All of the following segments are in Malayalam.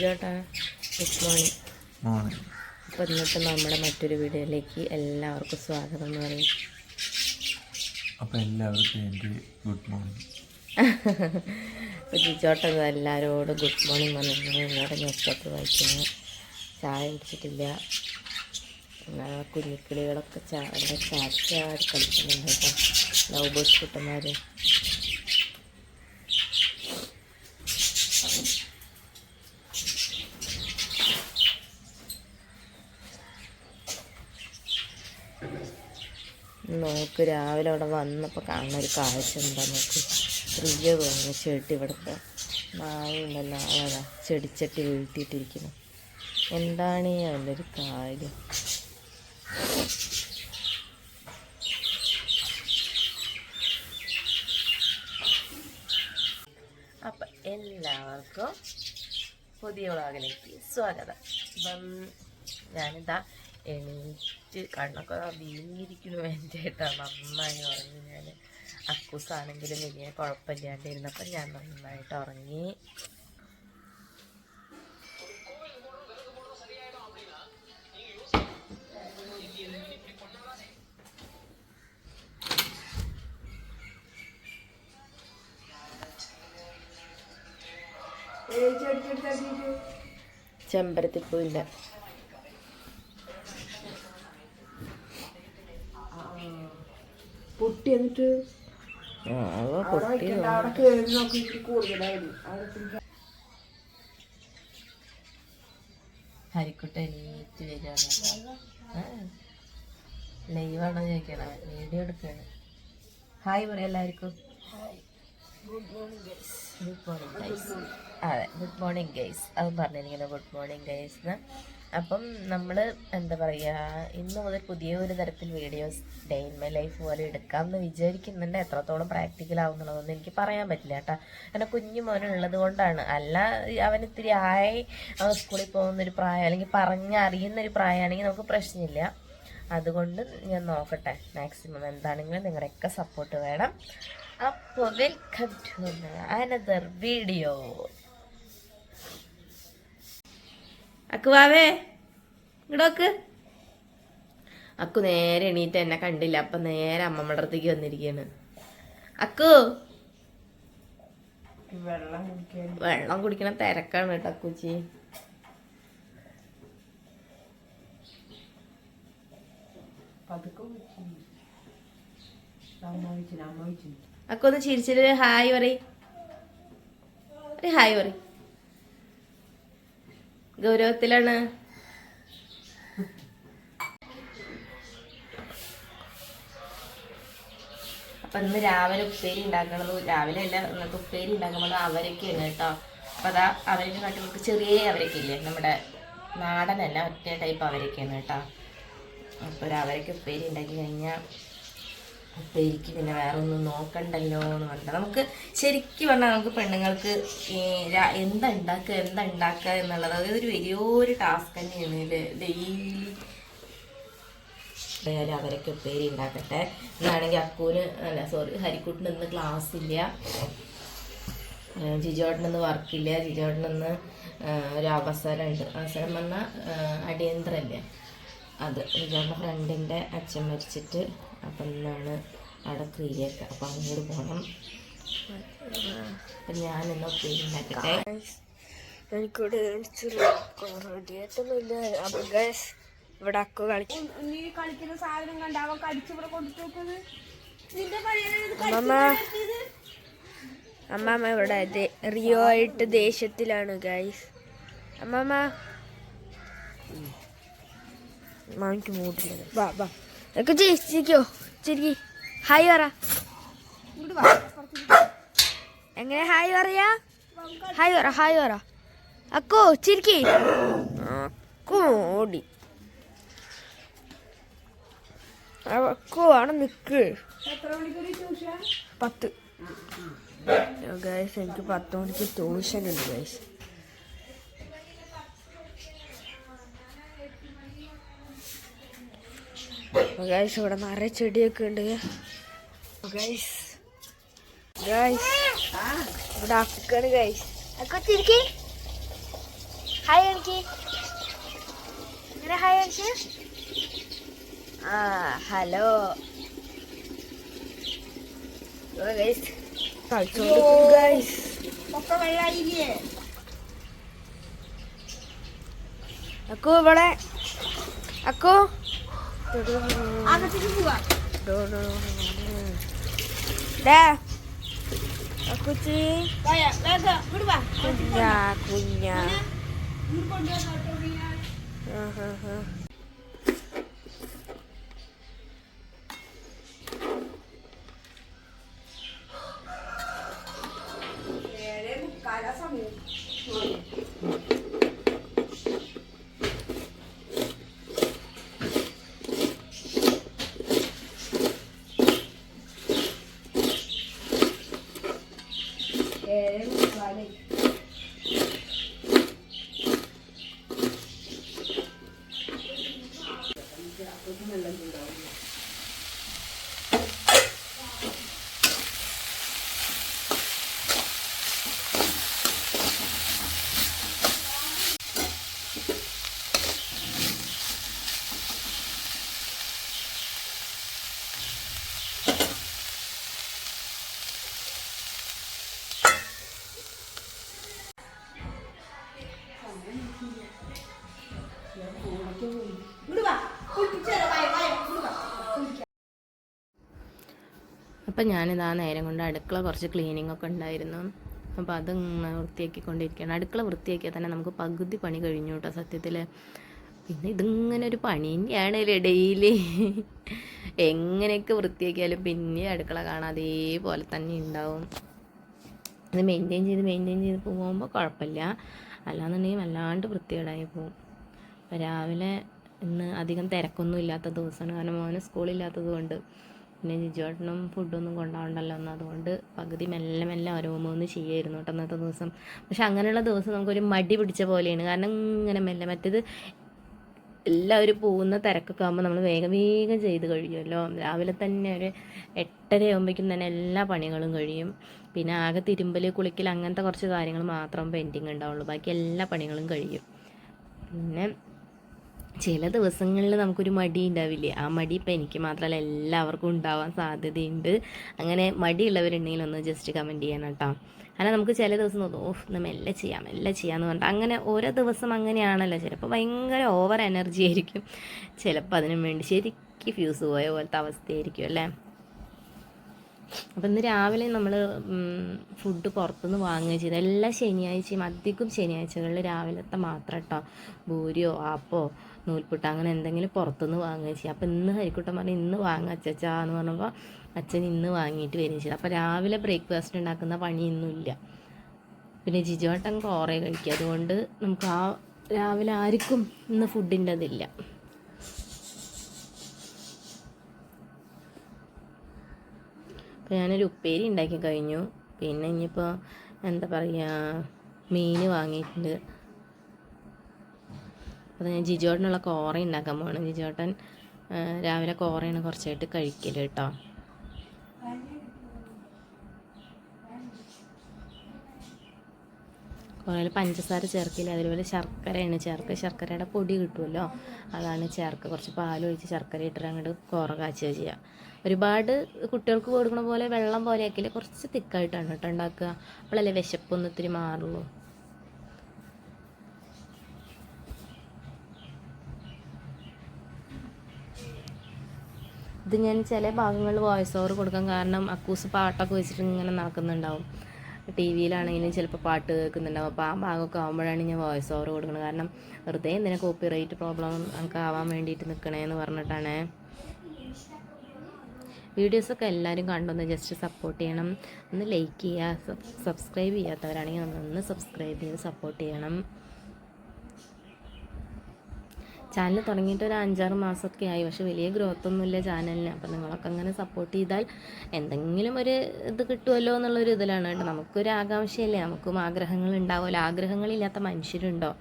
ചേട്ടാ ഗുഡ് മോർണിംഗ് മോർണിംഗ് അപ്പോൾ ഇന്നത്തെ നമ്മുടെ മറ്റൊരു വീഡിയോയിലേക്ക് എല്ലാവർക്കും സ്വാഗതം എന്ന് പറയും. അപ്പോൾ എല്ലാവർക്കും എന്റെ ഗുഡ് മോർണിംഗ് അപ്പോൾ ജിജോട്ടൻ എല്ലാവരോടും ഗുഡ് മോർണിംഗ് പറഞ്ഞു എന്നോട് പേപ്പർ വായിക്കുന്നു. ചായ കുടിച്ചിട്ടില്ല. കുഞ്ഞിക്കിളികളൊക്കെ ചാ ചാടി കളിക്കുന്നുണ്ട് കേട്ടോ. ലവ് ബോസ് കുട്ടന്മാർ നോക്ക് രാവിലെ അവിടെ വന്നപ്പോൾ കാണുന്ന ഒരു കാഴ്ച എന്താ നോക്ക്. പ്രിയ തോന്നുന്നു ചെടി ഇവിടുത്തെ നായുണ്ടല്ലോ അതാ ചെടിച്ചട്ടി വീഴ്ത്തിയിട്ടിരിക്കുന്നു. എന്താണ് ഈ അതിന്റെ ഒരു കാര്യം? അപ്പം എല്ലാവർക്കും പുതിയ വ്ളോഗിലേക്ക് സ്വാഗതം. അപ്പം ഞാനിതാ എണീറ്റ് കണ്ണൊക്കെ വീങ്ങിയിരിക്കുന്നു എന്റെ ഏട്ടാ. നന്നായി ഉറങ്ങി ഞാൻ. അക്കൂസാണെങ്കിലും വലിയ കുഴപ്പമില്ലാണ്ടിരുന്നപ്പം ഞാൻ നന്നായിട്ട് ഉറങ്ങി. ചെമ്പരത്തിപ്പൂവിന്റെ. പൊട്ടി എന്നിട്ട് അവിടെ കയറി നോക്കി കൂടുതലായിരുന്നു. അവിടെ ഹരിക്കുട്ട എണീറ്റ് വരികയാണ്. ലൈവാണോ ചോദിക്കണ? വീഡിയോ എടുക്കാണ് ഹായ് പറയാം എല്ലാവർക്കും. Good morning guys. അതെ ഗുഡ് മോർണിംഗ് ഗൈസ്. അതും പറഞ്ഞിരിക്കുന്നു ഗുഡ് മോർണിംഗ് ഗൈസ് എന്ന്. അപ്പം നമ്മൾ എന്താ പറയുക ഇന്ന് മുതൽ പുതിയ ഒരു തരത്തിൽ videos day in my life പോലെ എടുക്കാമെന്ന് വിചാരിക്കുന്നുണ്ട്. എത്രത്തോളം പ്രാക്ടിക്കൽ ആവുന്നുള്ളതൊന്നും എനിക്ക് പറയാൻ പറ്റില്ല കേട്ടോ. കാരണം കുഞ്ഞു മോനുള്ളത് കൊണ്ടാണ്. അല്ല അവൻ ഇത്തിരി ആയി അവൻ സ്കൂളിൽ പോകുന്നൊരു പ്രായം അല്ലെങ്കിൽ പറഞ്ഞറിയുന്നൊരു പ്രായമാണെങ്കിൽ നമുക്ക് പ്രശ്നമില്ല. അതുകൊണ്ട് ഞാൻ നോക്കട്ടെ മാക്സിമം എന്താണെങ്കിലും നിങ്ങളുടെയൊക്കെ സപ്പോർട്ട് വേണം. അപ്പോൾ വെൽക്കം ടു അനദർ വീഡിയോ അക്കുവാവേ ഇങ്ങോട്ട് അക്കു നേരെ എണീറ്റ് എന്നെ കണ്ടില്ല. അപ്പൊ നേരെ അമ്മമ്മയുടെ അടുത്തേക്ക് വന്നിരിക്കുകയാണ് അക്കു വെള്ളം കുടിക്കാൻ. വെള്ളം കുടിക്കണ തിരക്കാണ് കേട്ടോ അക്കുച്ചി. അക്കൊന്ന് അക്കു ചിരിച്ചിട്ട് ഹായ് പറയും. ഒരു ഹായ് പറ ഗൗരവത്തിലാണ്. അപ്പൊ ഇന്ന് രാവിലെ ഉപ്പേരി ഉണ്ടാക്കണത് രാവിലെ അല്ല ഇന്നത്തെ ഉപ്പേരി ഉണ്ടാക്കുന്നത് അവരൊക്കെയാണ് കേട്ടോ. അപ്പൊ അതാ അവരൊക്കെ കാട്ടുമ്പോൾ ചെറിയ അവരൊക്കെ ഇല്ലേ നമ്മുടെ നാടനല്ല ഒറ്റ ടൈപ്പ് അവരൊക്കെയാണ് കേട്ടോ. അപ്പൊ അവരൊക്കെ ഉപ്പേരി ഉണ്ടാക്കി കഴിഞ്ഞാൽ ഉപ്പേരിക്ക് പിന്നെ വേറെ ഒന്നും നോക്കണ്ടല്ലോ എന്ന് പറഞ്ഞിട്ട് നമുക്ക് ശരിക്കും പറഞ്ഞാൽ നമുക്ക് പെണ്ണുങ്ങൾക്ക് എന്താ ഉണ്ടാക്കുക എന്താ ഉണ്ടാക്കുക എന്നുള്ളത് അതായത് ഒരു വലിയൊരു ടാസ്ക് തന്നെയാണ്. ഡെയിലി വേറെ അവരൊക്കെ ഉപ്പേരി ഉണ്ടാക്കട്ടെ എന്നാണെങ്കിൽ അക്കൂന് അല്ല സോറി ഹരിക്കുട്ടിന് ഇന്ന് ക്ലാസ് ഇല്ല. ജിജോട്ടിനൊന്ന് വർക്കില്ല ജിജോട്ടിനൊന്ന് ഒരു അവസരമുണ്ട് അവസരം പറഞ്ഞാൽ അടിയന്തരല്ലേ? അത് ജിജോട്ടിന്റെ ഫ്രണ്ടിന്റെ അച്ഛൻ മരിച്ചിട്ട് അപ്പം ഇന്നാണ് അവിടെ ക്രിയൊക്കെ അപ്പം അങ്ങോട്ട് പോകണം അപ്പം ഞാനിന്ന് ഉപ്പേരി ഉണ്ടാക്കട്ടെ എനിക്കിവിടെ റെഡിയായിട്ടൊന്നുമില്ല അപ്പൊ ഗൈസ് ഇവിടെ അക്കു കളിക്കും നീ കളിക്കുന്ന സാധനം കണ്ട അവൻ കടിച്ചു ഇവിടെ കൊണ്ടിട്ട് നോക്കുന്നത് അമ്മമ്മ അമ്മമ്മ ഇവിടെ റിയോ ആയിട്ട് ദേഷ്യത്തിലാണ് ഗൈസ് അമ്മാമ്മ മാമിക്ക് മൂട്ടില്ല വാ വാ ഒക്കെ ചിരിക്കോ ചിരിക്കി ഹായ് പറ എങ്ങനെ ഹായ് പറയാ ഹായ് പറ ഹായ് പറ അക്കോ ചിരിക്കി ഓടി അക്കോ അവിടെ നിക്ക് പത്ത് ഗൈസ് എനിക്ക് പത്ത് മണിക്ക് ട്യൂഷൻ ഉണ്ട് ഗൈസ് ഗൈസ് ഇവിടെ നിറയെ ചെടിയൊക്കെ ഉണ്ട്. ഗൈസ് ഗൈസ് ഇവിടെ അക്കാണ് ഗൈസ് ഹായ് എനിക്ക് ഹായ് എനിക്ക് ആ ഹലോ ഗൈസ് ഒക്കെ വെള്ളായില്ലേ അക്കു ഇവിടെ. അക്കു. അകത്തേക്ക് പോവാ ദാ അക്കുച്ചി വായ, വേഗം ഇങ്ങോട്ട് വാ. കുഞ്ഞാ കുഞ്ഞാ É, eu não vai daí. അപ്പം ഞാനിതാ നേരം കൊണ്ട് അടുക്കള കുറച്ച് ക്ലീനിങ് ഒക്കെ ഉണ്ടായിരുന്നു. അപ്പോൾ അത് വൃത്തിയാക്കി വൃത്തിയാക്കിക്കൊണ്ടിരിക്കുകയാണ്. അടുക്കള വൃത്തിയാക്കിയാൽ തന്നെ നമുക്ക് പകുതി പണി കഴിഞ്ഞു കേട്ടോ സത്യത്തിൽ പിന്നെ ഇതിങ്ങനെ ഒരു പണി തന്നെയാണല്ലേ ഡെയിലി എങ്ങനെയൊക്കെ വൃത്തിയാക്കിയാലും പിന്നെ അടുക്കള കാണാൻ അതേപോലെ തന്നെ ഉണ്ടാവും. ഇത് മെയിന്റെയിൻ ചെയ്ത് മെയിന്റെയിൻ ചെയ്ത് പോകുമ്പോൾ കുഴപ്പമില്ല. അല്ലാന്നുണ്ടെങ്കിൽ വല്ലാണ്ട് വൃത്തികേടായി പോകും. രാവിലെ ഇന്ന് അധികം തിരക്കൊന്നും ഇല്ലാത്ത ദിവസമാണ്. കാരണം മോനെ സ്കൂളില്ലാത്തത് കൊണ്ട് പിന്നെ ജിജുവേട്ടനും ഫുഡൊന്നും കൊണ്ടാവണ്ടല്ലോ എന്ന് അതുകൊണ്ട് പകുതി മെല്ലെ മെല്ലെ ഓരോന്നോന്ന് ചെയ്യായിരുന്നു കേട്ടോ അന്നത്തെ ദിവസം. പക്ഷെ അങ്ങനെയുള്ള ദിവസം നമുക്കൊരു മടി പിടിച്ച പോലെയാണ്. കാരണം ഇങ്ങനെ മെല്ലെ മറ്റേത് എല്ലാവരും പോകുന്ന തിരക്കൊക്കെ ആകുമ്പോൾ നമ്മൾ വേഗം വേഗം ചെയ്ത് കഴിയുമല്ലോ. രാവിലെ തന്നെ ഒരു എട്ടര ആകുമ്പോഴേക്കും തന്നെ എല്ലാ പണികളും കഴിയും. പിന്നെ ആകെ തിരുമ്പൽ കുളിക്കൽ അങ്ങനത്തെ കുറച്ച് കാര്യങ്ങൾ മാത്രം പെൻഡിങ് ഉണ്ടാവുള്ളൂ ബാക്കി എല്ലാ പണികളും കഴിയും. പിന്നെ ചില ദിവസങ്ങളിൽ നമുക്കൊരു മടി ഉണ്ടാവില്ലേ? ആ മടി ഇപ്പം എനിക്ക് മാത്രമല്ല എല്ലാവർക്കും ഉണ്ടാവാൻ സാധ്യതയുണ്ട്. അങ്ങനെ മടിയുള്ളവരുണ്ടെങ്കിൽ ഒന്ന് ജസ്റ്റ് കമന്റ് ചെയ്യണം കേട്ടോ. അല്ല നമുക്ക് ചില ദിവസം തോന്നും ഓഫ് നമ്മൾ എല്ലാം ചെയ്യാം എല്ലാം ചെയ്യാമെന്ന് പറഞ്ഞിട്ട്. അങ്ങനെ ഓരോ ദിവസം അങ്ങനെയാണല്ലോ. ചിലപ്പോൾ ഭയങ്കര ഓവർ എനർജി ആയിരിക്കും. ചിലപ്പോൾ അതിനും വേണ്ടി ശരിക്കും ഫ്യൂസ് പോയ പോലത്തെ അവസ്ഥയായിരിക്കും അല്ലേ? അപ്പം ഇന്ന് രാവിലെ നമ്മൾ ഫുഡ് പുറത്തുനിന്ന് വാങ്ങുക ചെയ്ത്. എല്ലാ ശനിയാഴ്ചയും അധികം ശനിയാഴ്ചകളിൽ രാവിലത്തെ മാത്രം കേട്ടോ. ഭൂരിയോ ആപ്പോ നൂൽപുട്ട് അങ്ങനെ എന്തെങ്കിലും പുറത്തുനിന്ന് വാങ്ങുകയും ചെയ്യും. അപ്പം ഇന്ന് ഹരിക്കുട്ടൻ പറഞ്ഞു ഇന്ന് വാങ്ങാം അച്ചച്ചാ എന്ന് പറഞ്ഞപ്പോൾ അച്ഛൻ ഇന്ന് വാങ്ങിയിട്ട് വരികയും ചെയ്തു. അപ്പോൾ രാവിലെ ബ്രേക്ക്ഫാസ്റ്റ് ഉണ്ടാക്കുന്ന പണിയൊന്നുമില്ല പിന്നെ ജിജോട്ടൻ കുറേ കഴിക്കുക അതുകൊണ്ട് നമുക്ക് ആ രാവിലെ ആർക്കും ഇന്ന് ഫുഡിന്റെ അതില്ല. അപ്പോൾ ഞാനൊരു ഉപ്പേരി ഉണ്ടാക്കി കഴിഞ്ഞു. പിന്നെ ഇനിയിപ്പോൾ എന്താ പറയുക മീൻ വാങ്ങിയിട്ടുണ്ട്. അപ്പോൾ ഞാൻ ജിജോട്ടനുള്ള കോറ ഉണ്ടാക്കാൻ പോകണം ജിജോട്ടൻ രാവിലെ കോറയാണ് കുറച്ചായിട്ട് കഴിക്കൽ കേട്ടോ കുറേ പഞ്ചസാര ചേർക്കില്ല അതുപോലെ ശർക്കരയാണ്. ചേർക്കുക ശർക്കരയുടെ പൊടി കിട്ടുമല്ലോ അതാണ് ചേർക്കുക കുറച്ച് പാൽ ഒഴിച്ച് ശർക്കര ഇട്ടിട്ട് അങ്ങോട്ട് കോറ കാച്ചുക ചെയ്യുക ഒരുപാട് കുട്ടികൾക്ക് കൊടുക്കുന്ന പോലെ വെള്ളം പോലെ ആക്കില്ല കുറച്ച് തിക്കായിട്ടാണ് കേട്ടോ ഉണ്ടാക്കുക. അപ്പോഴല്ലേ വിശപ്പൊന്നും ഇത്തിരി മാറുള്ളൂ. ഇത് ഞാൻ ചില ഭാഗങ്ങളിൽ വോയിസ് ഓവർ കൊടുക്കാൻ കാരണം അക്കൂസ് പാട്ടൊക്കെ വെച്ചിട്ട് ഇങ്ങനെ നടക്കുന്നുണ്ടാവും. ടി വിയിലാണെങ്കിലും ചിലപ്പോൾ പാട്ട് കേൾക്കുന്നുണ്ടാവും. അപ്പോൾ ആ ഭാഗമൊക്കെ ആകുമ്പോഴാണ് ഞാൻ വോയിസ് ഓവർ കൊടുക്കുന്നത്. കാരണം വെറുതെ എന്തിനാ കോപ്പി റൈറ്റ് പ്രോബ്ലം നമുക്ക് ആവാൻ വേണ്ടിയിട്ട് നിൽക്കണേന്ന് പറഞ്ഞിട്ടാണ്. വീഡിയോസൊക്കെ എല്ലാവരും കണ്ടൊന്ന് ജസ്റ്റ് സപ്പോർട്ട് ചെയ്യണം. ഒന്ന് ലൈക്ക് ചെയ്യുക സബ്സ്ക്രൈബ് ചെയ്യാത്തവരാണെങ്കിൽ ഒന്ന് സബ്സ്ക്രൈബ് ചെയ്ത് സപ്പോർട്ട് ചെയ്യണം. ചാനൽ തുടങ്ങിയിട്ട് ഒരു അഞ്ചാറ് മാസമൊക്കെ ആയി. പക്ഷെ വലിയ ഗ്രോത്ത് ഒന്നുമില്ല ചാനലിന്. അപ്പം നിങ്ങളൊക്കെ അങ്ങനെ സപ്പോർട്ട് ചെയ്താൽ എന്തെങ്കിലും ഒരു ഇത് കിട്ടുമല്ലോ എന്നുള്ളൊരു ഇതിലാണ്. കേട്ടോ നമുക്കൊരു ആകാംക്ഷയല്ലേ? നമുക്കും ആഗ്രഹങ്ങൾ ഉണ്ടാവുമല്ലോ. ആഗ്രഹങ്ങളില്ലാത്ത മനുഷ്യരുണ്ടോ?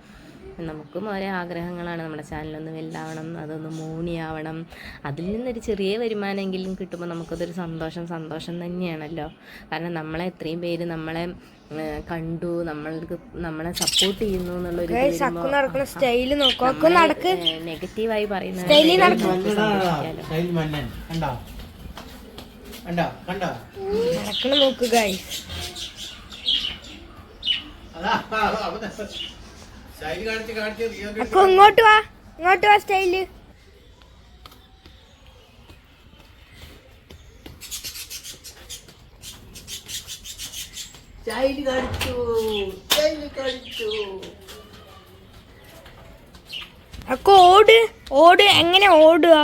നമുക്കും ഓരോ ആഗ്രഹങ്ങളാണ്. നമ്മുടെ ചാനലൊന്ന് വലുതാവണം അതൊന്ന് മൂണിയാവണം. അതിൽ നിന്നൊരു ചെറിയ വരുമാനമെങ്കിലും കിട്ടുമ്പോൾ നമുക്കതൊരു സന്തോഷം സന്തോഷം തന്നെയാണല്ലോ. കാരണം നമ്മളെ എത്രയും പേര് നമ്മളെ കണ്ടു നമ്മൾക്ക് നമ്മളെ സപ്പോർട്ട് ചെയ്യുന്നു എന്നുള്ളൊരു ഇത് ഗൈസ് അക്കു നടക്കുന്ന സ്റ്റൈൽ നോക്കൂ. അക്കു നടക്ക്. നെഗറ്റീവായി പറയുന്ന സ്റ്റൈലിൽ നടക്ക്. സ്റ്റൈൽ മന്നൻ കണ്ടോ? കണ്ടോ? കണ്ടോ? നടക്കണ നോക്ക് ഗൈസ് അതാ സ്റ്റൈൽ കാണിച്ച് കാണിച്ച് റിയോ അക്കു ഇങ്ങോട്ട് വാ. ഇങ്ങോട്ട് വാ സ്റ്റൈൽ. സ്റ്റൈൽ കാണിച്ചു. സ്റ്റൈൽ കാണിച്ചു. അക്കോ ഓട്. ഓട്. എങ്ങനെ ഓടുക?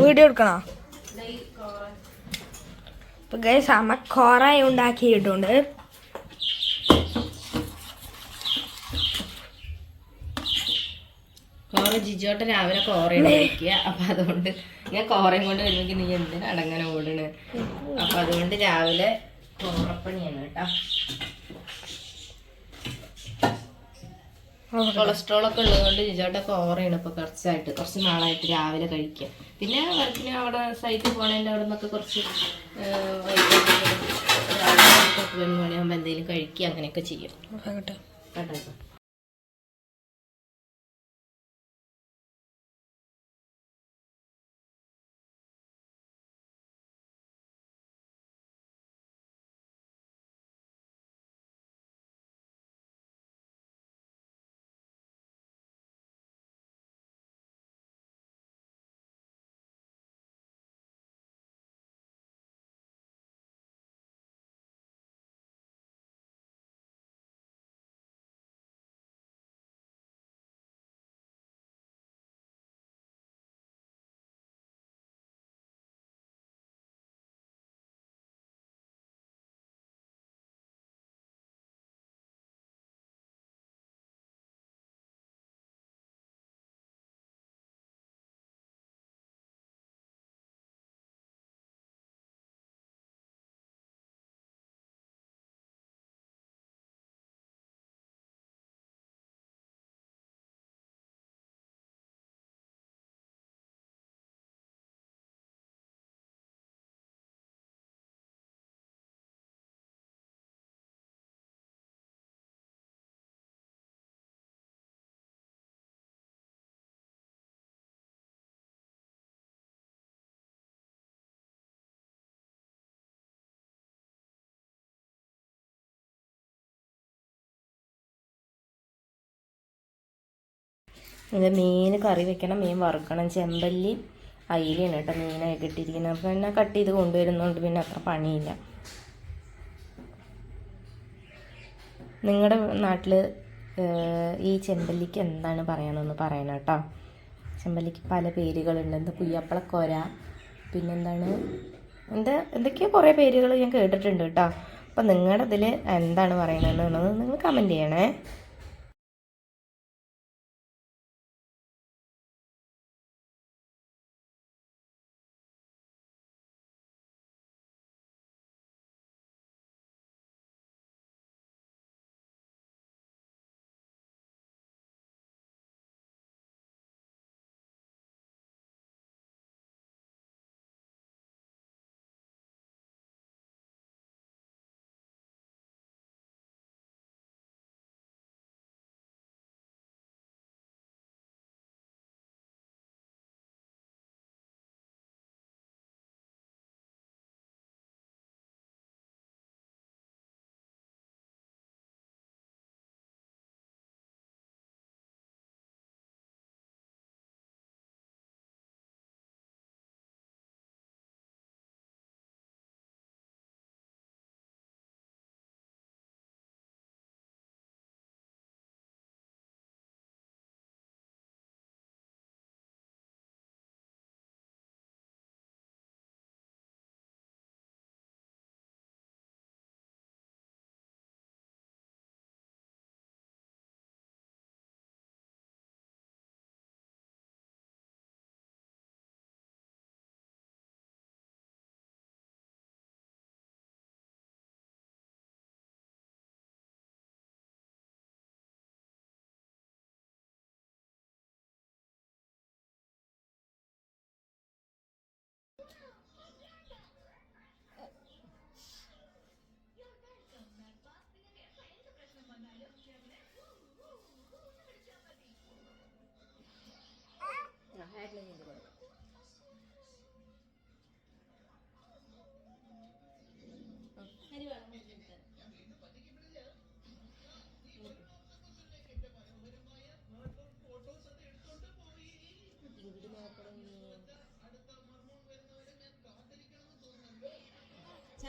വീഡിയോ എടുക്കണോ? ഇപ്പൊ ഗൈസ് അമ്മ കോറ ഉണ്ടാക്കിയിട്ടുണ്ട്. കോറ ജിജോട്ട രാവിലെ കോറയാണ് കഴിക്കുക അപ്പൊ അതുകൊണ്ട് ഞാൻ കോറയും കൊണ്ട് വരുമെങ്കിൽ നീ എന്തിനാ അടങ്ങനെ ഓടണ്? അപ്പൊ അതുകൊണ്ട് രാവിലെ കോറപ്പണിയാണ് കേട്ടോ. കൊളസ്ട്രോൾ ഒക്കെ ഉള്ളതുകൊണ്ട് ജിജോട്ട കോറയാണ് ഇപ്പൊ കുറച്ചായിട്ട് കുറച്ച് നാളായിട്ട് രാവിലെ കഴിക്കുക പിന്നെ വർക്കിന് അവിടെ സൈറ്റിൽ പോകണേന്റെ അവിടെ നിന്നൊക്കെ കുറച്ച് വൈകിട്ട് പതിനൊന്ന് മണിയാകുമ്പോൾ എന്തെങ്കിലും കഴിക്കുക അങ്ങനെയൊക്കെ ചെയ്യും. കേട്ടോ. ഇത് മീൻ കറി വെക്കണം മീൻ വറുക്കണം. ചെമ്പല്ലി അയിലാണ് കേട്ടോ മീനായിട്ട് ഇട്ടിരിക്കുന്നത് അപ്പം പിന്നെ കട്ട് ചെയ്ത് കൊണ്ടുവരുന്നതുകൊണ്ട് പിന്നെ അത്ര പണിയില്ല. നിങ്ങളുടെ നാട്ടിൽ ഈ ചെമ്പല്ലിക്ക് എന്താണ് പറയണമെന്ന് പറയണം കേട്ടോ? ചെമ്പല്ലിക്ക് പല പേരുകളുണ്ട്. എന്താ പുയ്യപ്പളക്കോര പിന്നെന്താണ് എന്താ എന്തൊക്കെയോ കുറേ പേരുകൾ ഞാൻ കേട്ടിട്ടുണ്ട് കേട്ടോ. അപ്പം നിങ്ങളുടെ ഇതിൽ എന്താണ് പറയണതെന്നുള്ളത് നിങ്ങൾ കമന്റ് ചെയ്യണേ.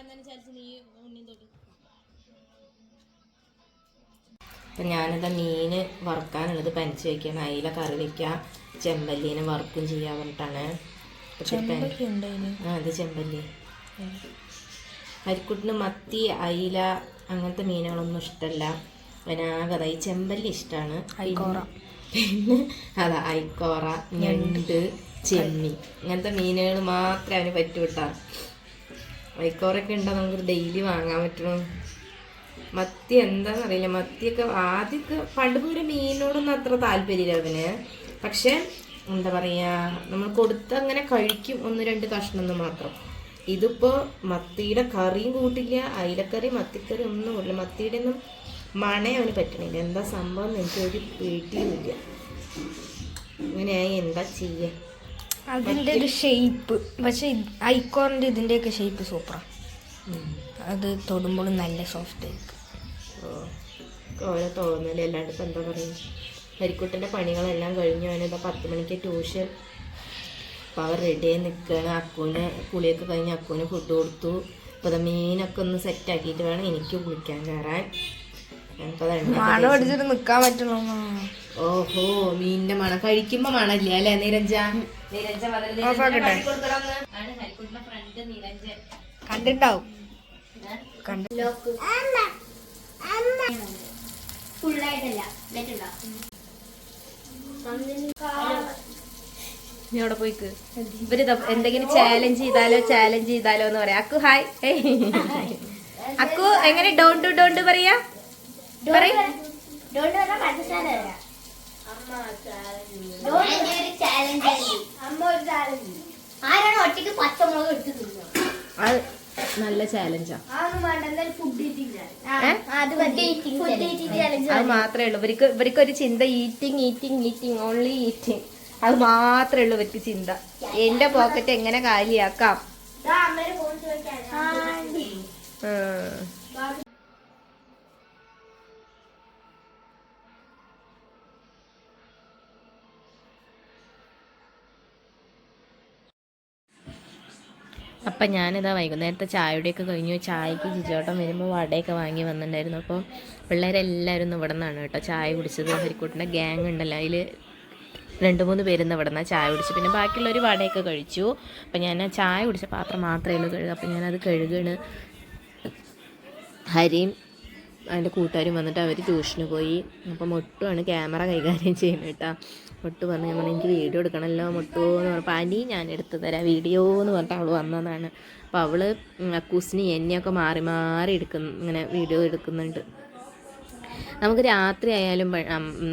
ചന്ദന ചാലിച്ച് നീ ഉണ്ണി തൊട്ട്. അപ്പം ഞാനിതാ മീൻ വറുക്കാനുള്ളത് പനിച്ച് വയ്ക്കണം അയില കറി വയ്ക്കാം ചെമ്പല്ലീനെ വറുക്കും ചെയ്യാൻ പറഞ്ഞിട്ടാണ്. ആ അത് ചെമ്പല്ലി. അരിക്കുട്ടിന് മത്തി അയില അങ്ങനത്തെ മീനുകളൊന്നും ഇഷ്ടമല്ല അതിനാകത ഈ ചെമ്പല്ലി ഇഷ്ടമാണ് പിന്നെ അതാ ഐക്കോറ ഞണ്ട് ചെമ്മി ഇങ്ങനത്തെ മീനുകൾ മാത്രമേ അവന് പറ്റൂ കേട്ടോ ഐക്കോറൊക്കെ ഉണ്ടോ നമുക്ക് ഡെയിലി വാങ്ങാൻ പറ്റണം? മത്തി എന്താണെന്നറിയില്ല മത്തിയൊക്കെ ആദ്യമൊക്കെ പണ്ട് പോലെ മീനിനോടൊന്നും അത്ര താല്പര്യമില്ല അവന് പക്ഷേ എന്താ പറയുക നമ്മൾ കൊടുത്ത് അങ്ങനെ കഴിക്കും. ഒന്ന് രണ്ട് കഷ്ണം മാത്രം. ഇതിപ്പോൾ മത്തിയുടെ കറിയും കൂട്ടില്ല. അയിലക്കറി മത്തിക്കറി ഒന്നും കൂടില്ല മത്തിയുടെ ഒന്നും മണേ അവന് പറ്റണില്ല. എന്താ സംഭവം എനിക്ക് ഒരു പേടിയുമില്ല. ഇങ്ങനെയായി. എന്താ ചെയ്യാ? അതിന്റെ ഒരു ഷേപ്പ് പക്ഷെ ഐക്കോറിന്റെ ഇതിന്റെയൊക്കെ ഷേപ്പ് സൂപ്പറാണ് അത് തൊടുമ്പോൾ നല്ല സോഫ്റ്റ് ആയിരിക്കും. ഓരോ തോന്നൽ ഇപ്പം എന്താ പറയുക? ഹരിക്കുട്ടന്റെ പണികളെല്ലാം കഴിഞ്ഞു അവനിതാ പത്ത് മണിക്ക് ട്യൂഷൻ അപ്പോൾ അവർ റെഡിയായി നിൽക്കുകയാണ് അക്കുവിന് കുളിയൊക്കെ കഴിഞ്ഞ് അക്കുവിന് ഫുഡ് കൊടുത്തു. അപ്പോൾ അത് മീനൊക്കെ ഒന്ന് സെറ്റാക്കിയിട്ട് വേണം എനിക്ക് കുളിക്കാൻ കയറാൻ. മണം അടിച്ചിട്ട് നിക്കാൻ പറ്റുള്ളൂ. ഓഹോ മീനിന്റെ മണം. കഴിക്കുമ്പോ മണല്ലേ അല്ലെ നിരഞ്ജ നിരഞ്ജ മതിൽ Off ആക്കട്ടെ? ആണ് ഹരിക്കുട്ടിന്റെ ഫ്രണ്ട് നിരഞ്ജൻ കണ്ടിട്ടാവും കണ്ട് നീ അവിടെ പോയിക്ക്. ഇവർ എന്തെങ്കിലും ചാലഞ്ച് ചെയ്താലോ ചാലഞ്ച് ചെയ്താലോ എന്ന് പറയാം. അക്കു ഹായ് അക്കു എങ്ങനെ? ഡോണ്ട് ഡോണ്ട് പറയ്. ആരാണ് ഒറ്റയ്ക്ക് പച്ചമുളക് എടുത്ത് അത് നല്ല ചാലഞ്ചാ? അത് മതി. ഫുഡ് ഈറ്റിംഗ് ചാലഞ്ച് അത് മാത്രമേ ഉള്ളൂ. ഇവർക്ക് ഇവർക്ക് ഒരു ചിന്ത eating eating eating only eating അത് മാത്രമേ ഉള്ളൂ ഇവർക്ക് ചിന്ത. എന്റെ പോക്കറ്റ് എങ്ങനെ കാലിയാക്കാം? അമ്മേനെ അപ്പം ഞാനിതാ വൈകുന്നേരത്തെ ചായയുടെയൊക്കെ കഴിഞ്ഞു. ചായക്ക് ജിജോട്ടം വരുമ്പോൾ വടയൊക്കെ വാങ്ങി വന്നിട്ടുണ്ടായിരുന്നു. അപ്പോൾ പിള്ളേരെല്ലാവരും ഇന്ന് ഇവിടെ നിന്നാണ് കേട്ടോ ചായ കുടിച്ചത്. ഹരിക്കൂട്ടിന്റെ ഗ്യാങ് ഉണ്ടല്ലോ. അതിൽ രണ്ട് മൂന്ന് പേരുന്ന് ഇവിടെ നിന്നാണ് ചായ കുടിച്ചു പിന്നെ ബാക്കിയുള്ളവർ വടയൊക്കെ കഴിച്ചു. അപ്പം ഞാൻ ചായ കുടിച്ച പാത്രം മാത്രമേ ഉള്ളൂ കഴുകുക അപ്പം ഞാനത് കഴുകണ്. ഹരിയും അതിന്റെ കൂട്ടുകാരും വന്നിട്ട് അവർ ട്യൂഷന് പോയി. അപ്പം ഒട്ടുമാണ് ക്യാമറ കൈകാര്യം ചെയ്യുന്നത് കേട്ടോ. മൊട്ടു പറഞ്ഞു. ഞാൻ എനിക്ക് വീഡിയോ എടുക്കണമല്ലോ മുട്ടു എന്ന് പറഞ്ഞപ്പോൾ അനി ഞാൻ എടുത്തു തരാം വീഡിയോ എന്ന് പറഞ്ഞിട്ട് അവൾ വന്നതാണ്. അപ്പോൾ അവൾ അക്കൂസിന് എന്നെയൊക്കെ മാറി മാറി എടുക്കുന്നു ഇങ്ങനെ വീഡിയോ എടുക്കുന്നുണ്ട്. നമുക്ക് രാത്രി ആയാലും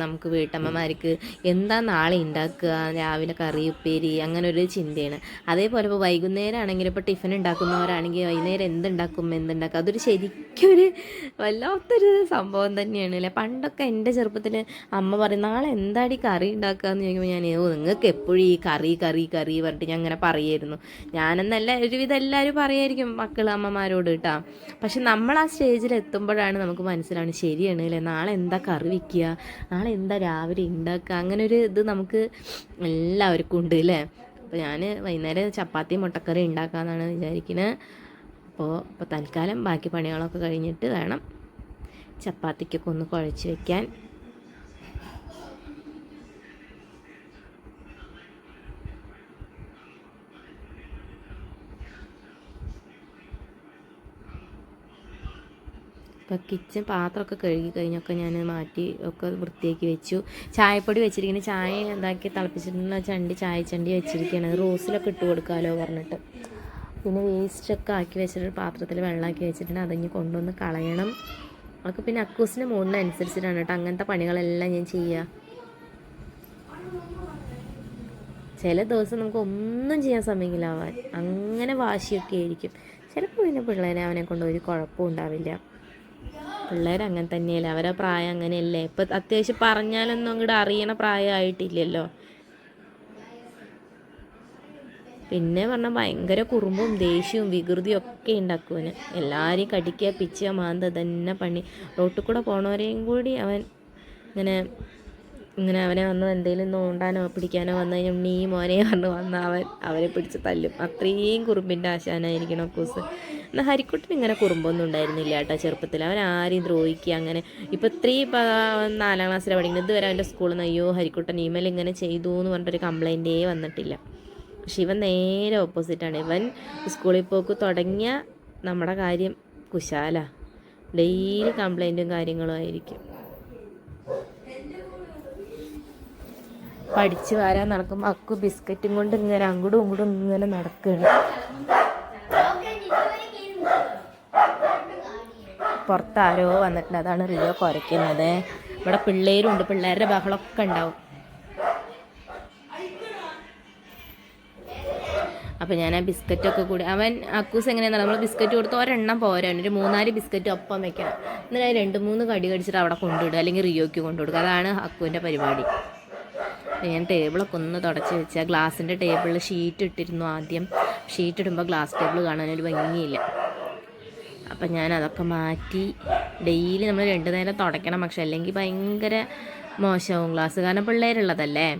നമുക്ക് വീട്ടമ്മമാർക്ക് എന്താ നാളെ ഉണ്ടാക്കുക രാവിലെ കറി ഉപ്പേരി അങ്ങനെ ഒരു ചിന്തയാണ്. അതേപോലെ ഇപ്പോൾ വൈകുന്നേരം ആണെങ്കിലും ഇപ്പോൾ ടിഫിൻ ഉണ്ടാക്കുന്നവരാണെങ്കിൽ വൈകുന്നേരം എന്തുണ്ടാക്കും എന്തുണ്ടാക്കും? അതൊരു ശരിക്കും ഒരു വല്ലാത്തൊരു സംഭവം തന്നെയാണ് അല്ലേ? പണ്ടൊക്കെ എന്റെ ചെറുപ്പത്തിൽ അമ്മ പറയും നാളെ എന്താടി കറി ഉണ്ടാക്കുക എന്ന് ചോദിക്കുമ്പോൾ ഞാൻ ഓ നിങ്ങൾക്ക് എപ്പോഴും ഈ കറി കറി കറി പറഞ്ഞിട്ട് ഞാൻ അങ്ങനെ പറയായിരുന്നു ഞാനെന്നല്ല ഒരുവിധം എല്ലാവരും പറയായിരിക്കും മക്കൾ അമ്മമാരോട് കേട്ടോ പക്ഷെ നമ്മൾ ആ സ്റ്റേജിൽ എത്തുമ്പോഴാണ് നമുക്ക് മനസ്സിലാണ് ശരിയാണ് അല്ലേ? നാളെ എന്താ കറി വയ്ക്കുക നാളെ എന്താ രാവിലെ ഉണ്ടാക്കുക? അങ്ങനെ ഒരു ഇത് നമുക്ക് എല്ലാവർക്കും ഉണ്ട് അല്ലേ? അപ്പോൾ ഞാൻ വൈകുന്നേരം ചപ്പാത്തി മുട്ടക്കറി ഉണ്ടാക്കാമെന്നാണ് വിചാരിക്കുന്നത് അപ്പോൾ ഇപ്പോൾ തൽക്കാലം ബാക്കി പണികളൊക്കെ കഴിഞ്ഞിട്ട് വേണം ചപ്പാത്തിക്കൊക്കെ ഒന്ന് കുഴച്ച് വെക്കാൻ. ഇപ്പോൾ കിച്ചൺ പാത്രമൊക്കെ കഴുകി കഴിഞ്ഞൊക്കെ ഞാൻ മാറ്റി ഒക്കെ വൃത്തിയാക്കി വെച്ചു. ചായപ്പൊടി വെച്ചിരിക്കുന്നത് ചായ എന്താക്കി തിളപ്പിച്ചിട്ടുള്ള ചണ്ടി ചായ ചണ്ടി വെച്ചിരിക്കുകയാണ് റോസിലൊക്കെ ഇട്ട് കൊടുക്കാമല്ലോ പറഞ്ഞിട്ട്. പിന്നെ വേസ്റ്റൊക്കെ ആക്കി വെച്ചിട്ട് പാത്രത്തിൽ വെള്ളമാക്കി വെച്ചിട്ടുണ്ട്. അതങ്ങ് കൊണ്ടുവന്ന് കളയണം. അതൊക്കെ പിന്നെ അക്കൂസിന്റെ മൂടിനനുസരിച്ചിട്ടാണ് കേട്ടോ. അങ്ങനത്തെ പണികളെല്ലാം ഞാൻ ചെയ്യുക ചില ദിവസം നമുക്ക് ഒന്നും ചെയ്യാൻ സമയമില്ല. ആവാൻ അങ്ങനെ വാശിയൊക്കെ ആയിരിക്കും. ചിലപ്പോൾ പിന്നെ പിള്ളേരെ അവനെ കൊണ്ട് ഒരു കുഴപ്പവും ഉണ്ടാവില്ല. പിള്ളേർ അങ്ങനെ തന്നെയല്ലേ? അവരെ പ്രായം അങ്ങനെയല്ലേ? ഇപ്പം അത്യാവശ്യം പറഞ്ഞാലൊന്നും അങ്ങോട്ട് അറിയണ പ്രായമായിട്ടില്ലല്ലോ. പിന്നെ പറഞ്ഞാൽ ഭയങ്കര കുറുമ്പും ദേഷ്യവും വികൃതിയും ഒക്കെ ഉണ്ടാക്കുവന് എല്ലാവരെയും കടിക്കുക പിച്ചുക മാന്ത തന്നെ പണി. റോട്ടിൽ കൂടെ പോണവരെയും കൂടി അവൻ ഇങ്ങനെ ഇങ്ങനെ അവനെ വന്ന് എന്തെങ്കിലും നോണ്ടാനോ പിടിക്കാനോ വന്നു കഴിഞ്ഞാൽ നീ മോനെ പറഞ്ഞ് വന്ന് അവൻ അവരെ പിടിച്ച് തല്ലും. അത്രയും കുറുമ്പിന്റെ ആശാനായിരിക്കണം അക്കൂസ് എന്നാൽ ഹരിക്കുട്ടൻ ഇങ്ങനെ കുറുമ്പൊന്നും ഉണ്ടായിരുന്നില്ല കേട്ടോ ചെറുപ്പത്തിൽ. അവൻ ആരെയും ദ്രോഹിക്കുക അങ്ങനെ. ഇപ്പോൾ ഇത്രയും നാലാം ക്ലാസ്സിലാണ് പഠിക്കുന്നത്. ഇതുവരെ അവന്റെ സ്കൂളിൽ നിന്ന് അയ്യോ ഹരിക്കുട്ടൻ ഇമെയിൽ ഇങ്ങനെ ചെയ്തു എന്ന് പറഞ്ഞിട്ടൊരു കംപ്ലൈന്റേ വന്നിട്ടില്ല. പക്ഷെ ഇവൻ നേരെ ഓപ്പോസിറ്റാണ് ഇവൻ സ്കൂളിൽ പോക്ക് തുടങ്ങിയ നമ്മുടെ കാര്യം കുശാല. ഡെയിലി കംപ്ലൈന്റും കാര്യങ്ങളും ആയിരിക്കും. പഠിച്ച് വരാൻ നടക്കുമ്പോൾ അക്കു ബിസ്ക്കറ്റും കൊണ്ട് ഇങ്ങനെ അങ്ങോട്ടും ഇങ്ങോട്ടും ഇങ്ങനെ നടക്കുകയാണ് പുറത്ത് ആരോ വന്നിട്ടുണ്ട്. അതാണ് റിയോ കുരയ്ക്കുന്നത് ഇവിടെ പിള്ളേരും ഉണ്ട് പിള്ളേരുടെ ബഹളമൊക്കെ ഉണ്ടാവും. അപ്പോൾ ഞാൻ ആ ബിസ്ക്കറ്റൊക്കെ കൂടി അവൻ അക്കൂസ് എങ്ങനെയാണെന്ന് നമ്മൾ ബിസ്ക്കറ്റ് കൊടുത്ത് ഒരെണ്ണം പോരാൻ ഒരു മൂന്നാൽ ബിസ്ക്കറ്റ് ഒപ്പം വെക്കാം എന്നിട്ട് രണ്ട് മൂന്ന് കടി കടിച്ചിട്ട് അവിടെ കൊണ്ടുവിടുക. അല്ലെങ്കിൽ റിയോയ്ക്ക് കൊണ്ടുവിടുക. അതാണ് അക്കുവിന്റെ പരിപാടി. ഞാൻ ടേബിളൊക്കെ ഒന്ന് തുടച്ച് വെച്ചാൽ ഗ്ലാസിന്റെ ടേബിളിൽ ഷീറ്റ് ഇട്ടിരുന്നു ആദ്യം. ഷീറ്റ് ഇടുമ്പോൾ ഗ്ലാസ് ടേബിൾ കാണാനൊരു ഭംഗിയില്ല. അപ്പം ഞാൻ അതൊക്കെ മാറ്റി ഡെയിലി നമ്മൾ രണ്ട് നേരം തുടയ്ക്കണം പക്ഷെ അല്ലെങ്കിൽ ഭയങ്കര മോശമാവും ഗ്ലാസ് കാരണം പിള്ളേരുള്ളതല്ലേ?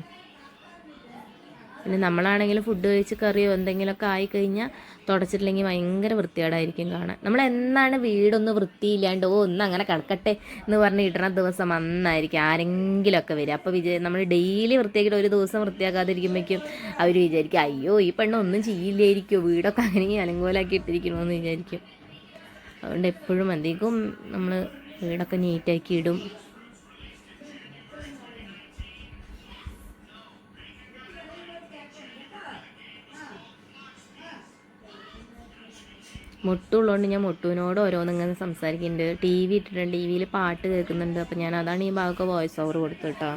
പിന്നെ നമ്മളാണെങ്കിലും ഫുഡ് കഴിച്ച് കറിയോ എന്തെങ്കിലുമൊക്കെ ആയിക്കഴിഞ്ഞാൽ തുടച്ചിട്ടില്ലെങ്കിൽ ഭയങ്കര വൃത്തികേടായിരിക്കും കാണാൻ. നമ്മൾ എന്നാണ് വീടൊന്ന് വൃത്തിയില്ലാണ്ട് ഓ ഒന്ന് അങ്ങനെ കിടക്കട്ടെ എന്ന് പറഞ്ഞ് ഇടണ ദിവസം അന്നായിരിക്കും ആരെങ്കിലുമൊക്കെ വരിക. അപ്പോൾ വിജയ നമ്മൾ ഡെയിലി വൃത്തിയാക്കിയിട്ട് ഒരു ദിവസം വൃത്തിയാക്കാതിരിക്കുമ്പോഴേക്കും അവർ വിചാരിക്കും അയ്യോ ഈ പെണ്ണ് ഒന്നും ചെയ്യില്ലായിരിക്കുമോ വീടൊക്കെ അങ്ങനെ അലങ്കോലാക്കി ഇട്ടിരിക്കണമെന്ന് വിചാരിക്കും. അതുകൊണ്ട് എപ്പോഴും അധികം നമ്മൾ വീടൊക്കെ നീറ്റാക്കി ഇടും. മുട്ടുള്ളതുകൊണ്ട് ഞാൻ മുട്ടുവിനോട് ഓരോന്ന് ഇങ്ങനെ സംസാരിക്കുന്നുണ്ട്. ടി വി ഇട്ടിട്ടുണ്ട്. ടി വിയിൽ പാട്ട് കേൾക്കുന്നുണ്ട്. അപ്പം ഞാൻ അതാണ് ഈ ഭാഗമൊക്കെ വോയിസ് ഓവർ കൊടുത്തു കേട്ടോ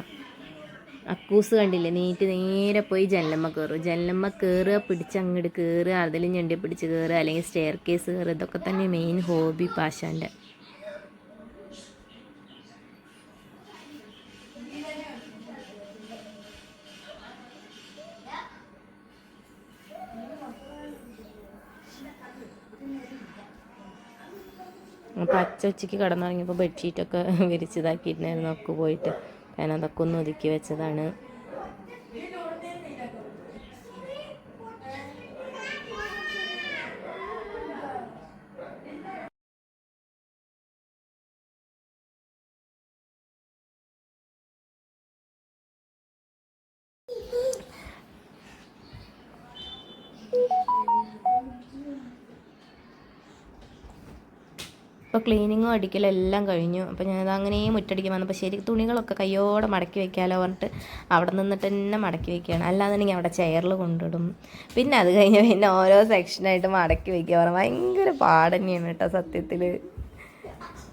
അക്കൂസ് കണ്ടില്ലേ? നീറ്റ് നേരെ പോയി ജനലമ്മ കയറും ജനലമ്മ കയറുക പിടിച്ച് അങ്ങോട്ട് കയറുക അതിൽ ഞണ്ടി പിടിച്ച് കയറുക അല്ലെങ്കിൽ സ്റ്റെയർ കേസ് കയറുക ഇതൊക്കെ തന്നെ മെയിൻ ഹോബി പാഷാന്റെ അപ്പോൾ അച്ഛ ഉച്ചയ്ക്ക് കിടന്നുറങ്ങിയപ്പോൾ ബെഡ്ഷീറ്റൊക്കെ വിരിച്ചതാക്കിയിട്ടുണ്ടായിരുന്നു. ഒക്കെ പോയിട്ട്. അതൊക്കെ ഒന്ന് ഒതുക്കി വെച്ചതാണ്. ഇപ്പോൾ ക്ലീനിങ്ങും അടിക്കലും എല്ലാം കഴിഞ്ഞു. അപ്പോൾ ഞാൻ അങ്ങനെ മുറ്റടിക്കാൻ വന്നപ്പോൾ ശരി തുണികളൊക്കെ കയ്യോടെ മടക്കി വെക്കാമല്ലോ പറഞ്ഞിട്ട് അവിടെ നിന്നിട്ട് തന്നെ മടക്കി വെക്കുകയാണ്. അല്ലാന്നുണ്ടെങ്കിൽ അവിടെ ചെയറിൽ കൊണ്ടിടും. പിന്നെ അത് കഴിഞ്ഞ് പിന്നെ ഓരോ സെക്ഷനായിട്ട് മടക്കി വെക്കുക പറഞ്ഞാൽ ഭയങ്കര പാട് തന്നെയാണ് കേട്ടോ സത്യത്തിൽ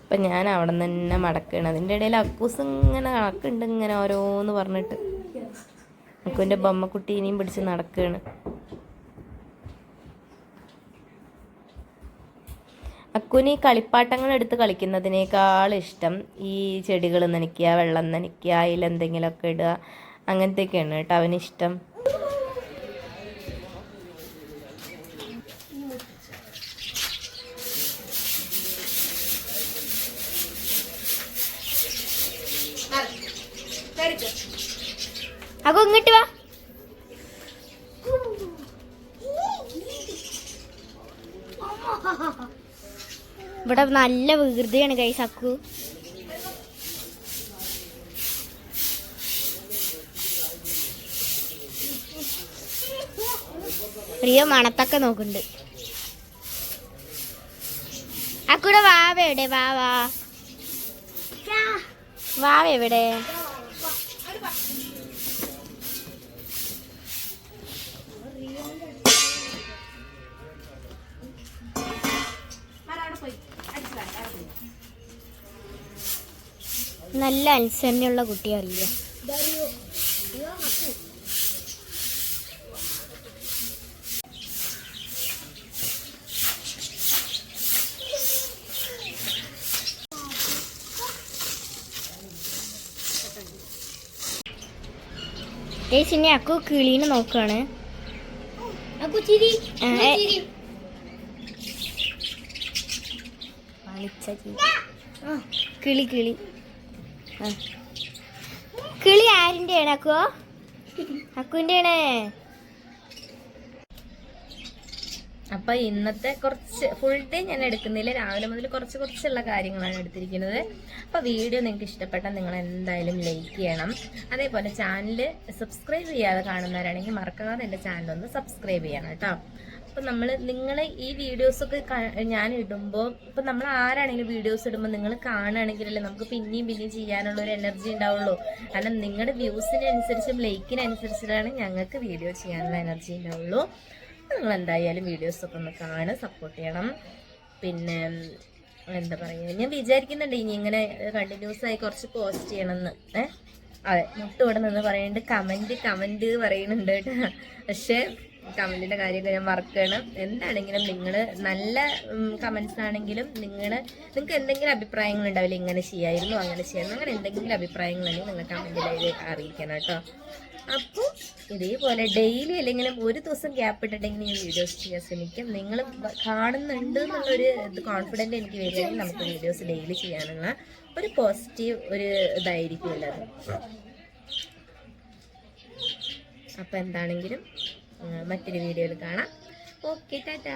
അപ്പം ഞാൻ അവിടെ നിന്ന് തന്നെ മടക്കുകയാണ്. അതിന്റെ ഇടയിൽ അക്കൂസ് ഇങ്ങനെ കണക്കുണ്ട് ഇങ്ങനെ ഓരോന്ന് പറഞ്ഞിട്ട്. അക്കുവിന്റെ ബൊമ്മക്കുട്ടീനെയും പിടിച്ച് നടക്കുകയാണ്. അക്കുന് കളിപ്പാട്ടങ്ങൾ എടുത്ത് കളിക്കുന്നതിനേക്കാൾ ഇഷ്ടം ഈ ചെടികൾ നനയ്ക്കുക വെള്ളം നനയ്ക്കുക അതിലെന്തെങ്കിലുമൊക്കെ ഇടുക അങ്ങനത്തെയൊക്കെയാണ് കേട്ടോ അവനിഷ്ടം. അപ്പൊ ഇങ്ങോട്ട് വാ. ഇവിടെ നല്ല വികൃതിയാണ് കൈ അക്കു. റിയോ മണത്തൊക്കെ നോക്കുന്നുണ്ട്. അക്കൂടെ വാവ എവിടെ? വാവാ വാവ എവിടെ? നല്ല അനുസരണയുള്ള കുട്ടിയല്ല ഏസിനെ അക്കു കിളീനെ നോക്കാണ്. കിളി കിളി. കിളി ആരിന്റെ ആണ് അക്കോ? അക്കുവിന്റെ ആണ്. അപ്പൊ ഇന്നത്തെ കുറച്ച് ഫുൾ ഡേ ഞാൻ എടുക്കുന്നില്ല. രാവിലെ മുതൽ കുറച്ച് കുറച്ചുള്ള കാര്യങ്ങളാണ് എടുത്തിരിക്കുന്നത്. അപ്പൊ വീഡിയോ നിങ്ങൾക്ക് ഇഷ്ടപ്പെട്ടാൽ നിങ്ങൾ എന്തായാലും ലൈക്ക് ചെയ്യണം. അതേപോലെ ചാനൽ സബ്സ്ക്രൈബ് ചെയ്യാതെ കാണുന്നവരാണെങ്കിൽ മറക്കാതെ എന്റെ ചാനൽ ഒന്ന് സബ്സ്ക്രൈബ് ചെയ്യണം കേട്ടോ. അപ്പം നമ്മൾ നിങ്ങൾ ഈ വീഡിയോസൊക്കെ ഞാൻ ഇടുമ്പോൾ ഇപ്പം നമ്മൾ ആരാണെങ്കിലും വീഡിയോസ് ഇടുമ്പോൾ നിങ്ങൾ കാണുകയാണെങ്കിലല്ലേ നമുക്ക് പിന്നെയും പിന്നെയും ചെയ്യാനുള്ള ഒരു എനർജി ഉണ്ടാവുള്ളൂ. കാരണം നിങ്ങളുടെ വ്യൂസിനനുസരിച്ചും ലൈക്കിനനുസരിച്ചിട്ടാണ് ഞങ്ങൾക്ക് വീഡിയോ ചെയ്യാനുള്ള എനർജി ഉണ്ടാവുള്ളൂ. നിങ്ങൾ എന്തായാലും വീഡിയോസൊക്കെ ഒന്ന് കാണുക സപ്പോർട്ട് ചെയ്യണം. പിന്നെ എന്താ പറയുക ഞാൻ വിചാരിക്കുന്നുണ്ട് ഇനി ഇങ്ങനെ കണ്ടിന്യൂസ് ആയി കുറച്ച് പോസ്റ്റ് ചെയ്യണമെന്ന് ഏഹ് അതെ മുട്ട് നിന്ന് പറയുന്നുണ്ട് കമന്റ് കമന്റ് പറയുന്നുണ്ട് കേട്ടോ. പക്ഷേ കമന്റിന്റെ കാര്യമൊക്കെ ഞാൻ മറക്കുകയാണ്. എന്താണെങ്കിലും നിങ്ങൾ നല്ല കമൻസ് ആണെങ്കിലും നിങ്ങൾ നിങ്ങൾക്ക് എന്തെങ്കിലും അഭിപ്രായങ്ങൾ ഉണ്ടാവില്ല ഇങ്ങനെ ചെയ്യായിരുന്നു അങ്ങനെ ചെയ്യായിരുന്നു അങ്ങനെ എന്തെങ്കിലും അഭിപ്രായങ്ങളുണ്ടെങ്കിൽ നിങ്ങൾ കമന്റിൽ അറിയിക്കണം കേട്ടോ. അപ്പോൾ ഇതേപോലെ ഡെയിലി അല്ലെങ്കിൽ ഒരു ദിവസം ഗ്യാപ്പ് ഇട്ടിട്ടെങ്കിൽ ഞാൻ വീഡിയോസ് ചെയ്യാൻ ശ്രമിക്കും. നിങ്ങൾ കാണുന്നുണ്ട് എന്നുള്ളൊരു ഇത് കോൺഫിഡന്റ് എനിക്ക് വരികയാണെങ്കിൽ നമുക്ക് വീഡിയോസ് ഡെയിലി ചെയ്യാനുള്ള ഒരു പോസിറ്റീവ് ഒരു ഇതായിരിക്കുമല്ലോ അത് അപ്പോൾ എന്താണെങ്കിലും മറ്റൊരു വീഡിയോയിൽ കാണാം. Okay tata.